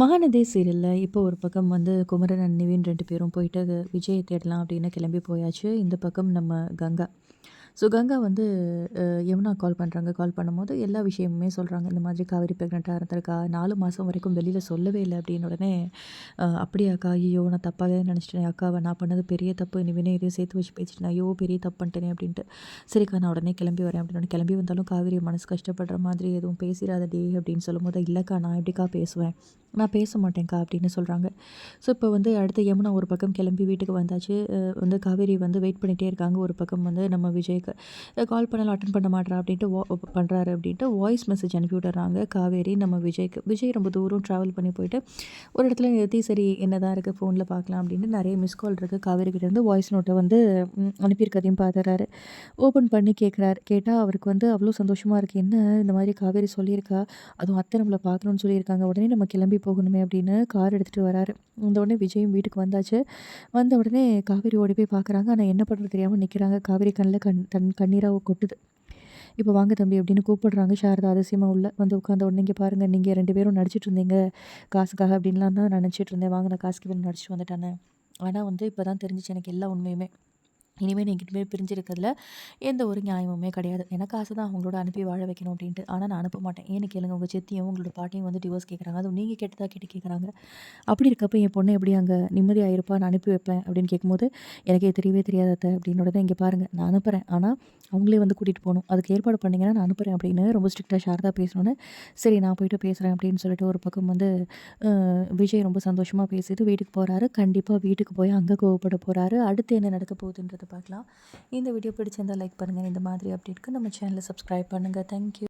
மகாநதி சீரியலில் இப்போ ஒரு பக்கம் வந்து குமரன் அண்ட் நிவின் ரெண்டு பேரும் போயிட்டு விஜயை தேடலாம் அப்படின்னு கிளம்பி போயாச்சு. இந்த பக்கம் நம்ம கங்கா. ஸோ கங்கா வந்து யமுனா கால் பண்ணுறாங்க கால் பண்ணும்போது எல்லா விஷயமுமே சொல்கிறாங்க இந்த மாதிரி காவேரி ப்ரெக்னெண்ட்டாக இருந்திருக்கா? நாலு மாதம் வரைக்கும் வெளியில் சொல்லவே இல்லை அப்படின்னு உடனே அப்படியே அக்கா? ஐயோ நான் தப்பாகவே நினச்சிட்டேன் அக்காவை நான் பண்ணது பெரிய தப்பு. நிவினே இதையும் சேர்த்து வச்சு பேசிட்டேன்? ஐயோ பெரிய தப்பு பண்ணிட்டேனே அப்படின்ட்டு. சரிக்கா நான் உடனே கிளம்பி வரேன் அப்படின்னு கிளம்பி வந்தாலும் காவேரி மனசு கஷ்டப்படுற மாதிரி எதுவும் பேசிடாதடி அப்படின்னு சொல்லும்போது இல்லைக்கா நான் எப்படிக்கா பேசுவேன்? நான் பேச மாட்டேன்க்கா அப்படின்னு சொல்கிறாங்க ஸோ இப்போ வந்து அடுத்து யமுனா ஒரு பக்கம் கிளம்பி வீட்டுக்கு வந்தாச்சு வந்து காவேரி வந்து வெயிட் பண்ணிகிட்டே இருக்காங்க. ஒரு பக்கம் வந்து நம்ம விஜய் விஜய்க்கு கால் பண்ணலாம் அட்டன் பண்ண மாட்றா அப்படின்ட்டு வா பண்ணுறாரு அப்படின்ட்டு வாய்ஸ் மெசேஜ் அனுப்பி விடுறாங்க காவேரி நம்ம விஜய்க்கு விஜய் ரொம்ப தூரம் ட்ராவல் பண்ணி போயிட்டு ஒரு இடத்துல நிறுத்தி சரி என்ன தான் இருக்குது ஃபோனில் பார்க்கலாம் அப்படின்ட்டு நிறைய மிஸ் கால் இருக்குது காவேரி கிட்டேருந்து வாய்ஸ் நோட்டை வந்து அனுப்பியிருக்கதையும் பார்த்துறாரு ஓப்பன் பண்ணி கேட்குறாரு கேட்டால் அவருக்கு வந்து அவ்வளோ சந்தோஷமாக இருக்குது என்ன இந்த மாதிரி காவேரி சொல்லியிருக்கா? அதுவும் அத்தை நம்மளை பார்க்கணும்னு சொல்லியிருக்காங்க. உடனே நம்ம கிளம்பி போகணுமே அப்படின்னு கார் எடுத்துகிட்டு வராரு. இந்த உடனே விஜயும் வீட்டுக்கு வந்தாச்சு. வந்த உடனே காவேரி ஓடி போய் பார்க்குறாங்க ஆனால் என்ன பண்ணுறது தெரியாமல் நிற்கிறாங்க காவேரி கண்ணில் கண் கண் கண்ணீராக கொட்டுது. இப்போ வாங்க தம்பி அப்படின்னு கூப்பிடுறாங்க. சாரதா அதிசயமாக உள்ள வந்து உட்காந்த உடனே இங்கே பாருங்கள் நீங்கள் ரெண்டு பேரும் நடிச்சிட்டு இருந்தீங்க. காசுக்காக அப்படின்லாம் தான் நான் நினச்சிட்டு இருந்தேன். வாங்க நான் காசுக்கு வேணும் நடிச்சிட்டு வந்துட்டானே ஆனால் வந்து இப்போ தான் தெரிஞ்சிச்சு எனக்கு எல்லா உண்மையுமே. இனிமேல் என்கிட்டமே பிரிஞ்சிருக்கிறதுல எந்த ஒரு நியாயமுமே கிடையாது. எனக்கு ஆசை தான் அவங்களோட அனுப்பி வாழ வைக்கணும் அப்படின்ட்டு. ஆனால் நான் அனுப்ப மாட்டேன். ஏன்னு கேளுங்க உங்கள் சித்தியும் உங்களோட பாட்டியும் வந்து டிவோர்ஸ் கேட்குறாங்க அதுவும் நீங்கள் கேட்டதாக கேட்டு கேட்குறாங்க அப்படி இருக்கப்போ என் பொண்ணை எப்படி அங்கே நிம்மதியாக இருப்பா நான் அனுப்பி வைப்பேன் அப்படின்னு கேட்கும்போது எனக்கே தெரியவே தெரியாத அத்தை அப்படின்னு இங்கே பாருங்கள் நான் அனுப்புகிறேன் ஆனால் அவங்களே வந்து கூட்டிகிட்டு போகணும். அதுக்கு ஏற்பாடு பண்ணிங்கன்னா நான் அனுப்புகிறேன் அப்படின்னு ரொம்ப ஸ்ட்ரிக்டாக ஷாரதா பேசணுன்னு சரி நான் போயிட்டு பேசுகிறேன் அப்படின்னு சொல்லிட்டு ஒரு பக்கம் வந்து விஜய் ரொம்ப சந்தோஷமாக பேசிட்டு வீட்டுக்கு போகிறாரு கண்டிப்பாக வீட்டுக்கு போய் அங்கே கோவப்பட போகிறாரு அடுத்து என்ன நடக்க போகுதுன்றது பார்க்கலாம். இந்த வீடியோ பிடிச்சிருந்தால் லைக் பண்ணுங்கள் இந்த மாதிரி அப்டேட்க்கு நம்ம சேனலை சப்ஸ்கிரைப் பண்ணுங்கள் தேங்க்யூ